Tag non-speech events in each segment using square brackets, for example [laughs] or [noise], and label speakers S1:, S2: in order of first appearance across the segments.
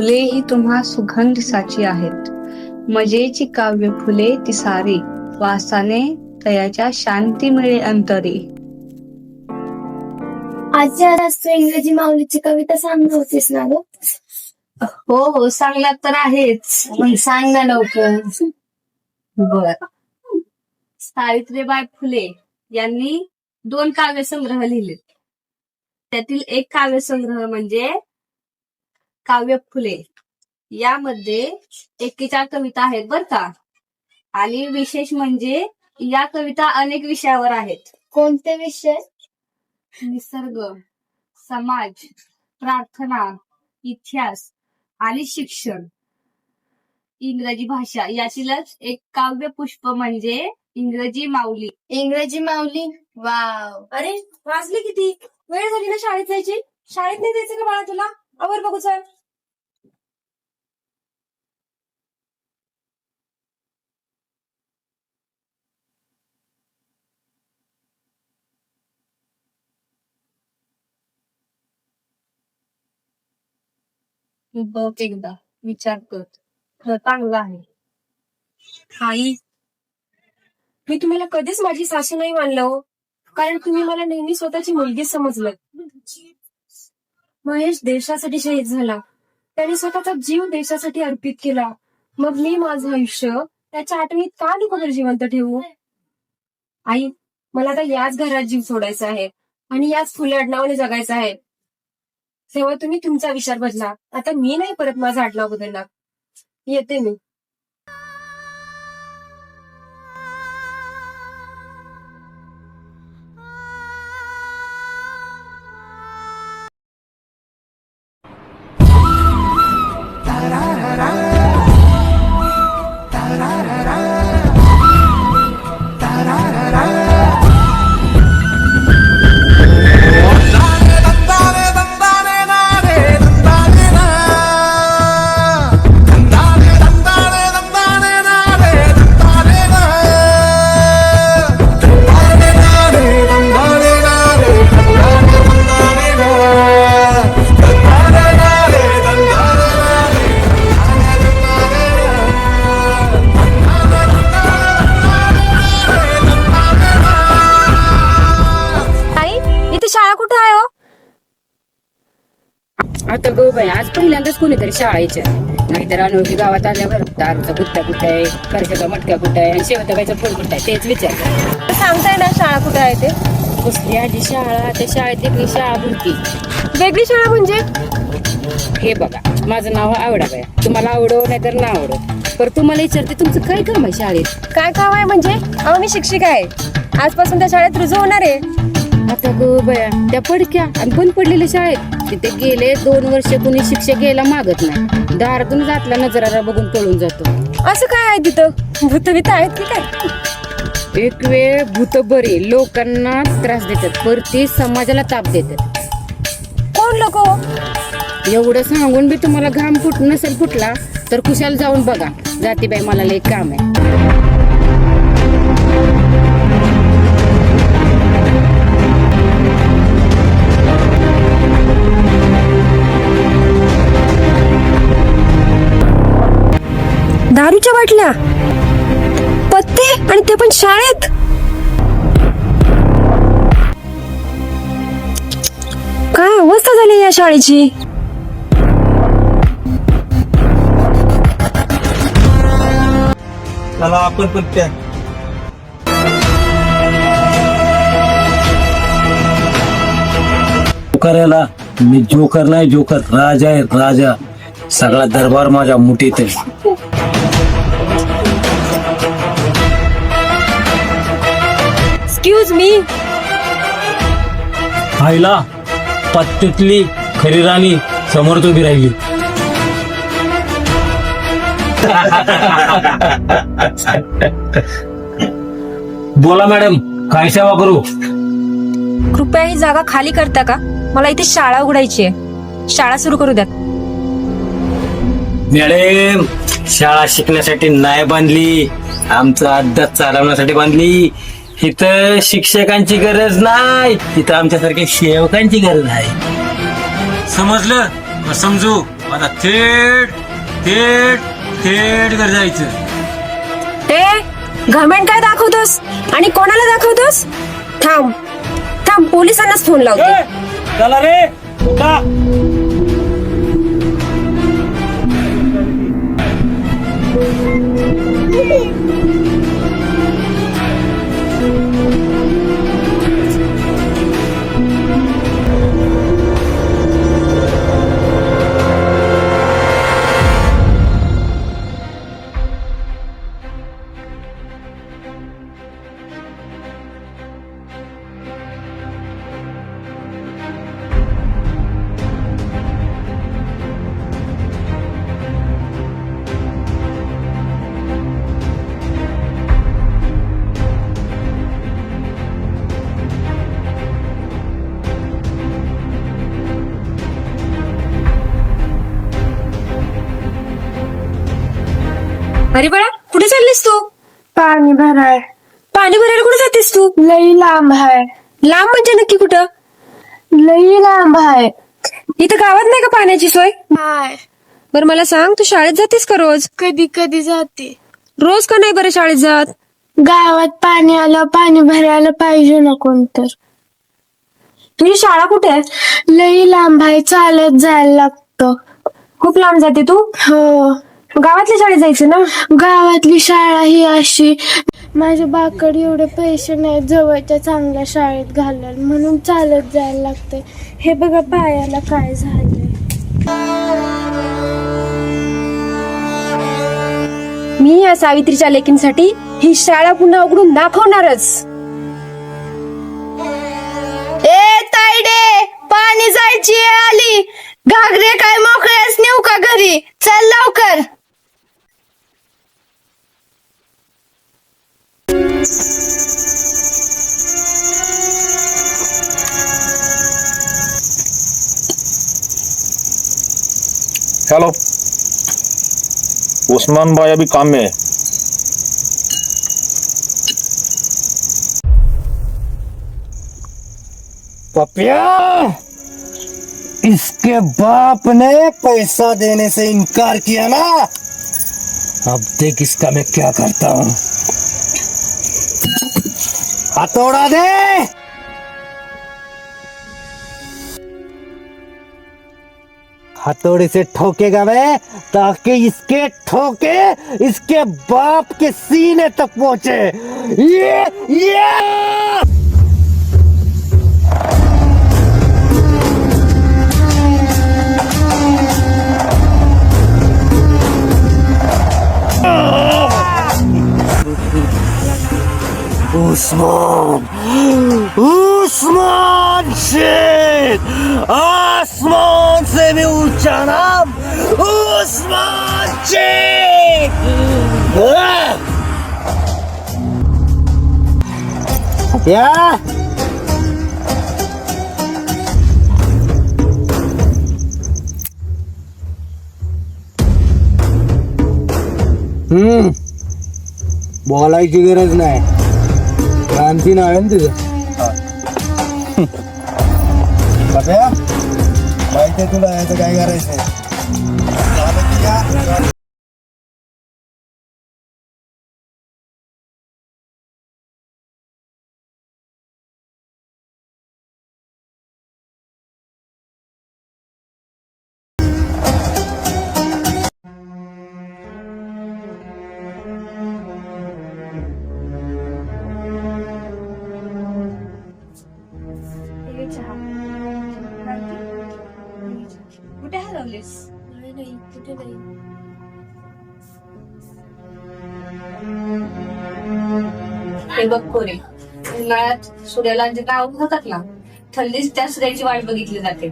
S1: फुले ही तुम्हा सुगंध साची आहेत. मजेची काव्य फुले ती सारी वासाने तयाच्या शांती मिळे अंतरी.
S2: आजी आज तू इंग्रजी माऊलीची कविता सांगत होतीस ना ग?
S1: हो हो सांगला तर आहेच. पण सांग ना लवकर. बर. सावित्रीबाई फुले यांनी दोन काव्यसंग्रह लिहिले. त्यातील एक काव्यसंग्रह म्हणजे काव्य फुले. यामध्ये एकेचार कविता आहेत बर का. आणि विशेष म्हणजे या कविता अनेक विषयावर आहेत.
S2: कोणते विषय?
S1: निसर्ग समाज प्रार्थना इतिहास आणि शिक्षण. इंग्रजी भाषा यातीलच एक काव्य पुष्प म्हणजे इंग्रजी माऊली.
S2: इंग्रजी माऊली? वाव.
S3: अरे वाजले किती? वेळ झाली ना शाळेत जायची? शाळेत नाही जायचं का बाळा तुला? आवर बघू चल.
S1: बघ एकदा विचार कर खरं चांगलं आहे.
S3: आई मी तुम्हाला कधीच माझी सासू नाही मानलं हो. कारण तुम्ही मला नेहमी स्वतःची मुलगी समजलं. महेश देशासाठी शहीद झाला. त्याने स्वतःचा जीव देशासाठी अर्पित केला. मग मी माझं आयुष्य त्याच्या आठवणीत का दुखभर जिवंत ठेवू? आई मला आता याच घरात जीव सोडायचा आहे आणि याच फुले आडनावाने जगायचं आहे. तेव्हा तुम्ही तुमचा विचार बदला आता मी नाही परत माझा आडनाव बदलणार. येते मी.
S4: आता गो बाई आज पहिल्यांदाच कोणीतरी शाळा नाहीतर अनोळखी गावात आल्यावर दारूचा गुत्ता कुठं आहे कर्जाचा मटका कुठं आहे आणि शेवटकायचा फोन कुठं आहे तेच विचार
S3: सांगताय ना शाळा कुठे आहे ते?
S4: कसली आधी शाळा? त्या शाळेत एक शाळा भरती.
S3: वेगळी शाळा म्हणजे?
S4: हे बघा माझं नाव आवडा बाय तुम्हाला आवडो नाही तर ना आवडो. पर तुम्हाला विचारते तुमचं काय काम आहे शाळेत?
S3: काय काम आहे म्हणजे? अहो मी शिक्षिका आहे. आजपासून त्या शाळेत रुजू होणार आहे.
S4: आता गो बया त्या पडक्या आणि बंद पडलेल्या शाळेत? तिथे गेले दोन वर्ष कुणी शिक्षक यायला मागत नाही. दारातून जातला नजराला बघून पळून जातो.
S3: असं काय आहे तिथं? भूतभीत आहेत की काय?
S4: एक वेळ भूत बरी लोकांना त्रास देतात. पर ते समाजाला ताप देतात.
S3: कोण लोक
S4: एवढं सांगून बी तुम्हाला घाम फुट नसेल फुटला तर कुशाल जाऊन बघा. जातीबाई मला लई काम आहे.
S3: बाटल्या पत्ते आणि ते पण शाळेत. काय अवस्था झाली या शाळेची?
S5: चला आपण पण त्या.
S6: जोकराला मी जोकर नाही जोकर राजा आहे राजा. सगळा दरबार माझ्या मुठीत आहे.
S3: मी
S6: आईला पत्तीतली खरी राणी समोर उभी राहिली. बोला मॅडम काय सेवा करू?
S3: कृपया ही जागा खाली करता का? मला इथे शाळा उघडायची आहे. शाळा सुरू करू द्यात
S6: मॅडम शाळा शिकण्यासाठी नाही बांधली आमचा अभ्यास चालवण्यासाठी बांधली. इथं शिक्षकांची गरज नाही इथं आमच्यासारख्या सेवकांची गरज आहे. समजलं? मग समजू. आता थेट थेट थेट घर जायचं.
S3: ए घमेंट काय दाखवतोस? आणि कोणाला दाखवतोस? थांब थांब पोलिसांनाच फोन लावतो.
S6: चला रे उठा.
S3: अरे बाळा कुठे चाललीस तू?
S2: पाणी भराय.
S3: पाणी भरायला कुठे जातेस तू?
S2: लई लांब आहे
S3: लांब म्हणजे नक्की कुठं?
S2: लई लांब आहे
S3: इथं गावात नाही का पाण्याची सोय?
S2: नाही.
S3: बरं मला सांग तू शाळेत जातेस का रोज?
S2: कधी कधी जाते.
S3: रोज का नाही बरं शाळेत जात?
S2: गावात पाणी आलं पाणी भरायला पाहिजे ना कोणतर.
S3: तुझी शाळा कुठे? आहे
S2: लई लांब आहे चालत जायला लागतं.
S3: खूप लांब जाते तू?
S2: हो.
S3: गावातल्या शाळेत जायचं ना?
S2: गावातली शाळा ही अशी माझ्या बाकडे एवढे पैसे नाहीत जवळच्या चांगल्या शाळेत घालायला म्हणून चालत जायला लागते हे बघा पायाला काय झालंय.
S3: मी या सावित्रीच्या लेकींसाठी ही शाळा पुन्हा उघडून दाखवणारच.
S2: ए तायडे पाणी जायची आली. घागरे काय मोकळ्याच नेऊ का घरी? चल लवकर.
S7: हेलो। उस्मान भाई अभी काम में है।
S6: पपिया, इसके बाप ने पैसा देने से इनकार किया ना? अब देख इसका मैं क्या करता हूँ। हथौड़ा दे। हथौड़े से ठोकेगा वे ताकि इसके ठोके इसके बाप के सीने तक पहुँचे। ये ये! उस्मान उस्मान शेख आसमान से भी ऊंचा नाम उस्मान शेख क्या हम्म बोलायची गरज नाही क्रांती नाव आहे ना तुझं बाप्या माहिती आहे तुला याचं काय करायचंय
S1: हे बघ कोरे. उन्हाळ्यात सूर्याला जे नाव होतात ना थंडीत त्या सूर्याची वाट बघितली जाते.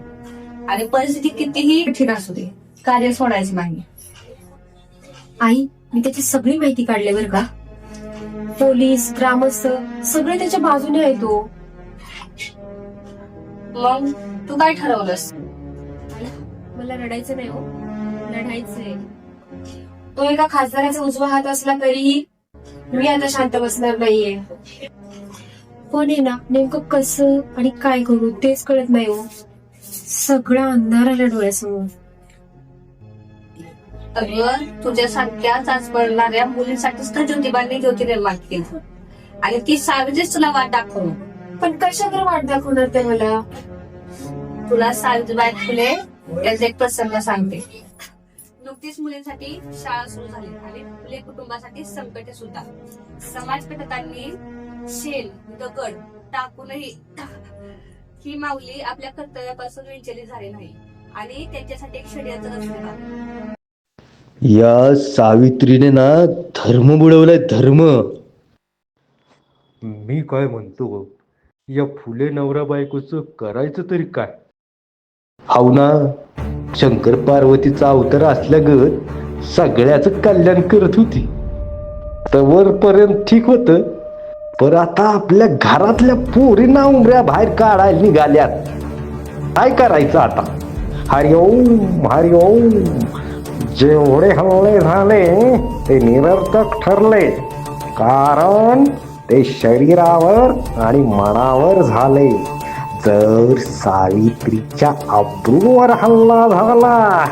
S1: आणि परिस्थिती कितीही कठीण असू दे कार्य सोडायचं नाही.
S3: आई मी त्याची सगळी माहिती काढली बरं का? पोलीस ग्रामस्थ सगळे त्याच्या बाजूने आहे तो
S1: मग तू काय ठरवलंस?
S3: मला रडायचं नाही हो. लढायचंय
S1: तो एका खासदाराचा उजवा हात असला तरीही
S3: मी आता शांत बसणार नाहीये. पण आहे ना नेमकं कसं आणि काय करू तेच कळत नाही हो. सगळा अंधार आला डोळ्यासमोर.
S1: अगं तुझ्यासारख्या चाच पडणाऱ्या मुलीसाठीच तर ज्योतिबांनी ज्योती निर्माण केली आणि ती सावलीच तुला वाट दाखवून
S3: पण कशावर वाट दाखवणार ते मला?
S1: तुला सावित्रीबाई फुले याचा एक प्रसंग सांगते. नुकतीच मुलींसाठी शाळा सुरू झाली आणि फुले कुटुंबासाठी संकटे सुद्धा. समाजकटकांनी शेल दगड टाकूनही ही माऊली आपल्या कर्तव्यापासून विचलित झाली नाही आणि त्यांच्यासाठी एक षडयंत्र आलं.
S8: या सावित्रीने ना धर्म बुडवलाय धर्म. मी काय म्हणतो या फुले नवरा बायकोच करायचं तरी काय? हाव ना. शंकर पार्वतीचा अवतार असल्यागत सगळ्याच कल्याण करत होती. तर वरपर्यंत ठीक होत पर आता आपल्या घरातल्या पोरींना उमऱ्या बाहेर काढायला निघाल्यात. काय करायचं आता? हरिओम हरिओम जेवढे हल्ले झाले ते निरर्थक ठरले. कारण ते शरीरावर आणि मनावर झाले. तर सावित्रीच्या अब्रूवर हल्ला झाला.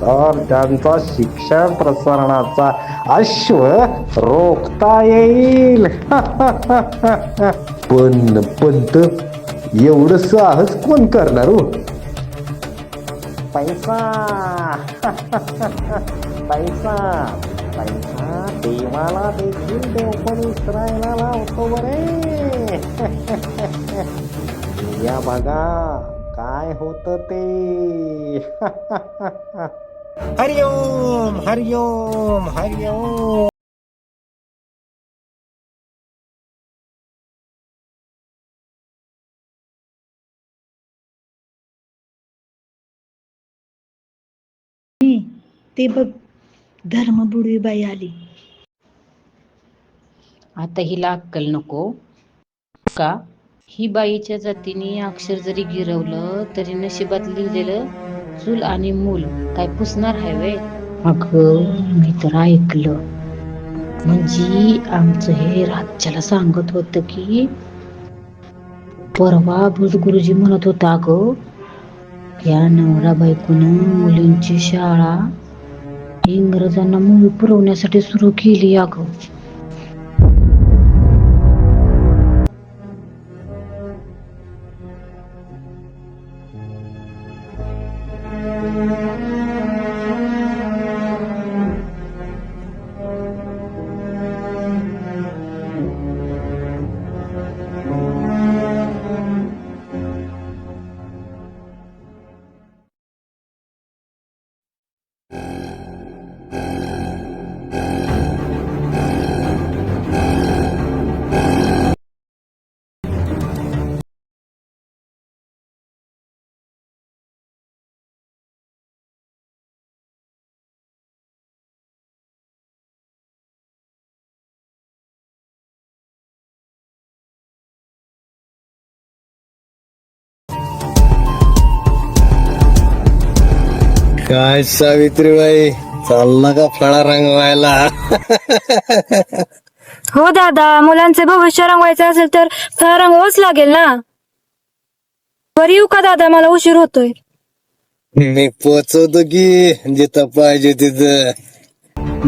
S8: तर त्यांचा शिक्षण प्रसारणाचा अश्व रोखता येईल. पण पंत एवढं साहस कोण करणार हो? पैसा. पैसा. पैसा. मला देखील देवपण उतरायला लावतो बरे. [laughs] या बघा काय होत ते. [laughs] हरिओम हरिओम हरिओम.
S9: ते बघ धर्मबुडवी बाई आली.
S10: आता हिला अक्कल नको. का? ही बाईच्या जातीने अक्षर जरी गिरवलं तरी नशिबात लिहिलेलं चूल आणि मूल काय पुसणार आहे वे अगं मी तर ऐकलं. म्हणजे आमचं हे राज्याला सांगत होतं की परवा भुजगुरुजी म्हणत होता अगं या नवरा बायकोनं मुलींची शाळा इंग्रजांना मुली पुरवण्यासाठी सुरू केली अगं.
S6: काय सावित्रीबाई चालला का फळा रंगवायला
S11: हो दादा मुलांचे भविष्य रंगवायचं असेल तर फळा रंगवाच लागेल ना. बरी येऊ का दादा मला उशीर होतोय.
S6: मी पोचवतो की जिथं पाहिजे तिथं.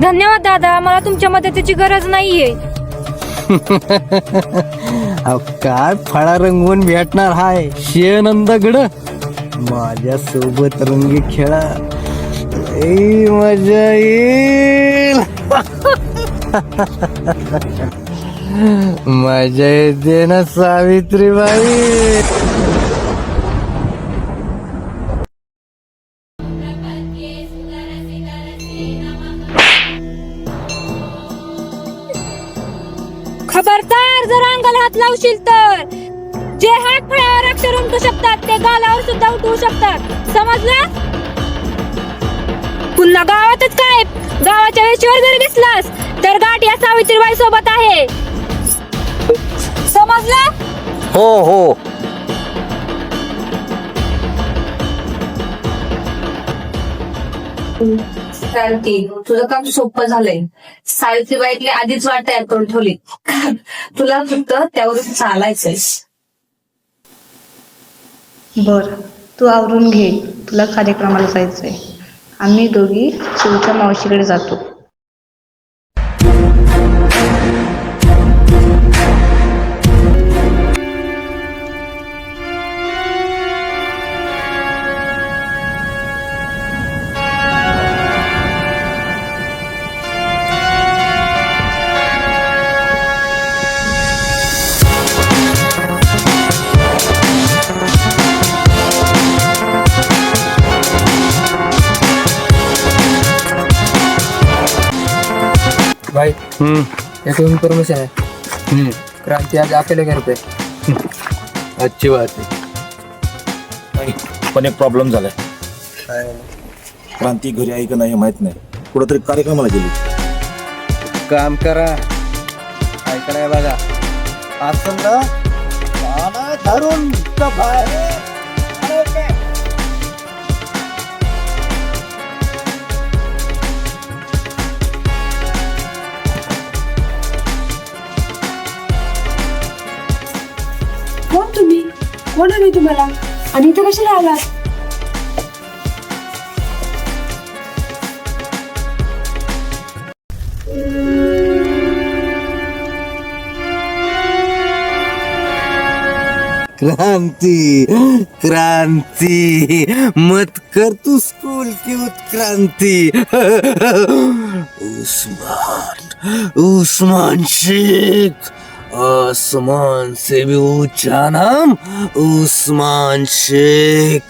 S11: धन्यवाद दादा मला तुमच्या मदतीची गरज नाहीये. [laughs]
S6: अहो, काय फळा रंगवून भेटणार हाय? शेनंदगड माझ्या सोबत रंगी खेळा. लई मजा येईल. [laughs] मजा येते ना सावित्रीबाई.
S11: खबरदार जर अंगाला हात लावशील तर. जे उमटू शकतात ते गालावर सुद्धा उठवू शकतात. समजलं? पुन्हा गावातच काय? गावाच्या वेशीवर जरी दिसलास तर गाठ या सावित्रीबाई सोबत आहे. समजलं?
S6: हो हो.
S1: क्रांती तुझं काम सोपं झालंय. सावित्रीबाईतली आधीच वाट तयार करून ठेवली. तुला फक्त त्यावरून चालायचंय.
S9: बर तू आवरून घे. तुला कार्यक्रमाला जायचं आहे आम्ही दोघी शिवच्या मावशीकडे जातो.
S12: एक इन्फॉर्मेशन आहे. क्रांती आज घर पे
S6: अच्छी बात
S7: नाही पण एक प्रॉब्लेम झालाय. क्रांती घरी आहे का नाही माहीत नाही. कुठंतरी कार्यक्रमाला गेली.
S6: काम करा. ऐका नाही बघा असं ना धरून बाहेर.
S13: कोण मी तुम्हाला. आणि इथं कशाला राहिलात
S6: क्रांती क्रांती. मत कर तू स्कूल की उत्क्रांति. [laughs] उस्मान उस्मान शेख. भी ऊंचा नाम उस्मान शेख।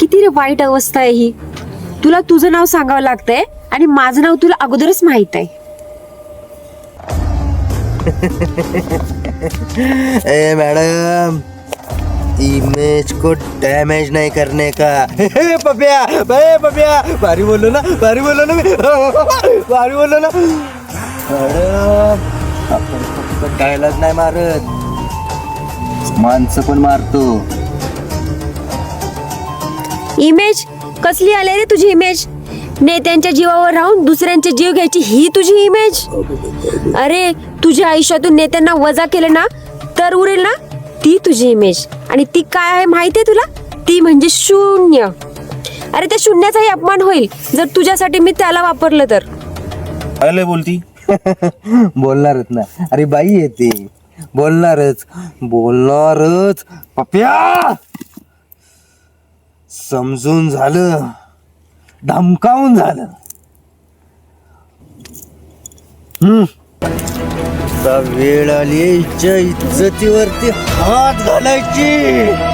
S13: किती रे वाईट अवस्था आहे ही. तुला तुझं नाव सांगावं लागतंय आणि माझं नाव तुला अगोदरच माहीत आहे.
S6: ए मैडम इमेज को डैमेज नहीं करने का? पपिया ए पपिया भारी बोललो ना भारी बोललो ना [laughs] भारी बोललो ना. मॅडम आपण फक्त डायलॉग नाही मारत. माणसं पण मारतो.
S13: इमेज? कसली आले रे तुझी इमेज? नेत्यांच्या जीवावर राहून दुसऱ्यांचे जीव घ्यायची ही तुझी इमेज? अरे तुझ्या आयुष्यातून नेत्यांना वजा केलं ना तर उरेल ना? ती तुझी इमेज. आणि ती काय आहे माहितीये तुला? ती म्हणजे शून्य. अरे त्या शून्याचाही अपमान होईल. जर तुझ्यासाठी मी त्याला वापरलं तर.
S7: बोलती?
S6: बोलणारच ना. अरे बाई येते बोलणारच. बोलणारच. पप्या! समजून झालं. धमकावून झालं. हम्म. आता वेळ आली इच्छा इज्जतीवरती हात घालायची.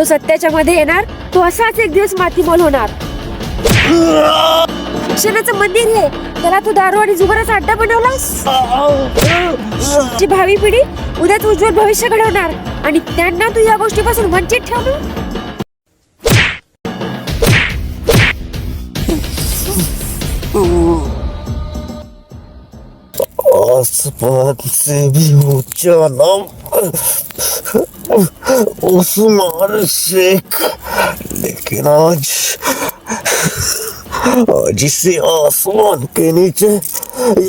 S13: जो सत्याच्या मध्ये येणार तो असाच एक दिवस मातीमोल होणार. शिक्षणाचं मंदिर आहे त्याला तू दारू आणि जुगाराचा अड्डा बनवलास? ची भावी पिढी उद्याच उज्ज्वल भविष्य घडवणार आणि त्यांना तू या गोष्टीपासून वंचित ठेवणार
S6: आसमान से भी ऊंचा नाम उस्मान शेख लेकिन आज आज इसे आसमान के नीचे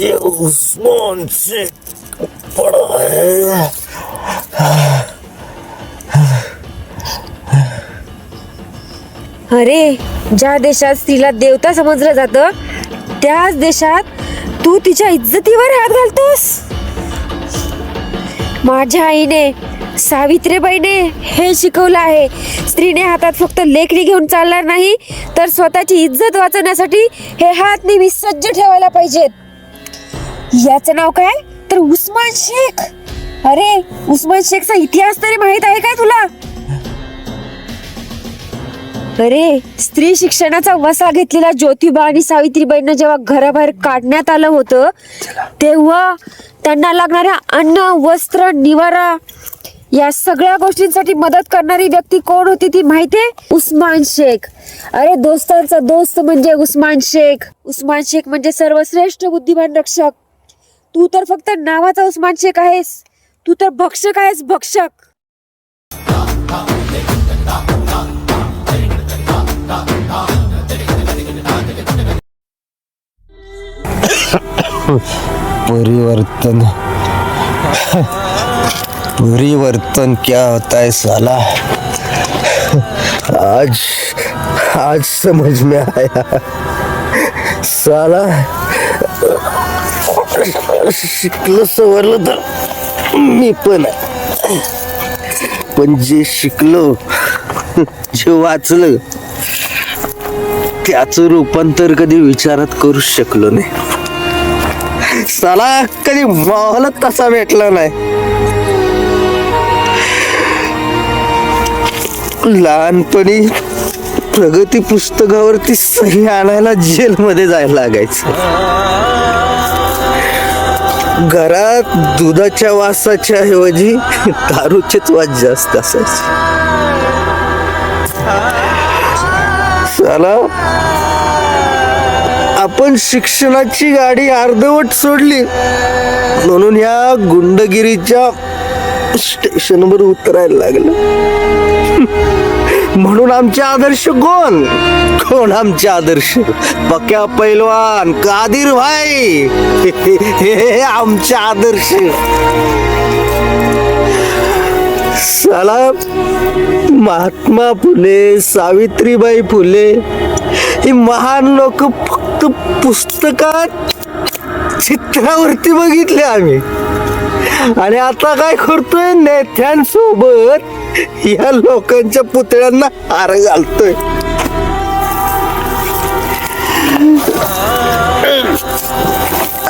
S6: ये उस्मान शेख पड़ा है
S13: अरे ज्या देशात स्त्रीला देवता समजलं जातं त्याच देशात तू तिच्या इज्जतीवर हात घालतोस. माझ्या आईने सावित्रीबाईने हे शिकवलं आहे. स्त्रीने हातात फक्त लेखणी घेऊन चालणार नाही तर स्वतःची इज्जत वाचवण्यासाठी हे हात नेहमी सज्ज ठेवायला पाहिजेत. याचं नाव काय? तर उस्मान शेख. अरे उस्मान शेखचा इतिहास तरी माहीत आहे काय तुला? अरे स्त्री शिक्षणाचा वसा घेतलेल्या ज्योतिबा आणि सावित्रीबाईंना जेव्हा घराबाहेर काढण्यात आलं होतं तेव्हा त्यांना लागणाऱ्या अन्न वस्त्र निवारा या सगळ्या गोष्टींसाठी मदत करणारी व्यक्ती कोण होती ती माहितीये उस्मान शेख. अरे दोस्तांचा दोस्त म्हणजे उस्मान शेख. उस्मान शेख म्हणजे सर्वश्रेष्ठ बुद्धिमान रक्षक. तू तर फक्त नावाचा उस्मान शेख आहेस. तू तर भक्षक आहेस भक्षक.
S6: परिवर्तन. परिवर्तन क्या होता है साला? आज आज समझ में आया। साला शिकलं सवरलं तर मी पण पण जे शिकलो जे वाचलं त्याचं रूपांतर कधी विचारात करू शकलो नाही। साला कधी माहोल तसा भेटला नाही। लहानपणी प्रगती पुस्तकावरती सही आणायला जेलमध्ये जायला लागायचं. घरात दुधाच्या वासाच्या ऐवजी दारूचेच वास जास्त असायचे. चला. आपण शिक्षणाची गाडी अर्धवट सोडली. म्हणून या गुंडगिरीच्या स्टेशनवर उतरायला लागलं. म्हणून आमचे आदर्श कोण? कोण आमचे आदर्श? पक्या पैलवान कादीर भाई. हे आमचे आदर्श. साला महात्मा फुले सावित्रीबाई फुले ही महान लोक फक्त पुस्तकात चित्रावरती बघितले आम्ही. आणि आता काय करतोय? नेत्यांसोबत या लोकांच्या पुतळ्यांना हार घालतोय.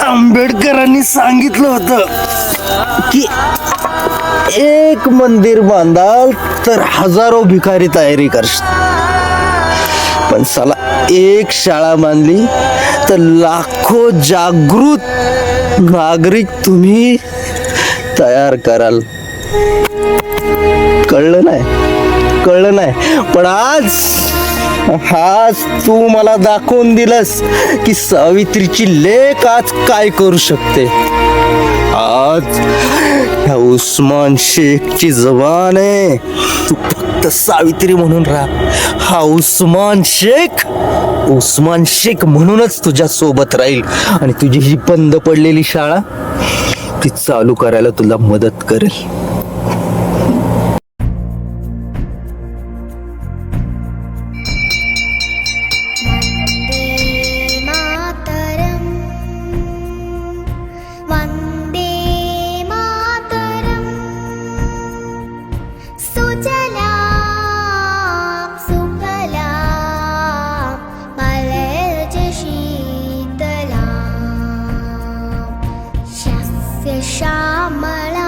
S6: आंबेडकरांनी सांगितलं होतं की एक मंदिर बांधाल तर हजारो भिकारी तयारी करश पण साला एक शाळा बांधली तर लाखो जागृत नागरिक तुम्ही तयार कराल. कळलं नाही. कळलं नाही. पण आज आज तू मला दाखवून दिलंस की सावित्रीची लेख आज काय करू शकते. आज ह्या उस्मान शेखची जबान आहे. तू फक्त सावित्री म्हणून राहा. हा उस्मान शेख उस्मान शेख म्हणूनच तुझ्या सोबत राहील. आणि तुझी ही बंद पडलेली शाळा ती चालू करायला तुला मदत करेल.
S14: ശ്യാമള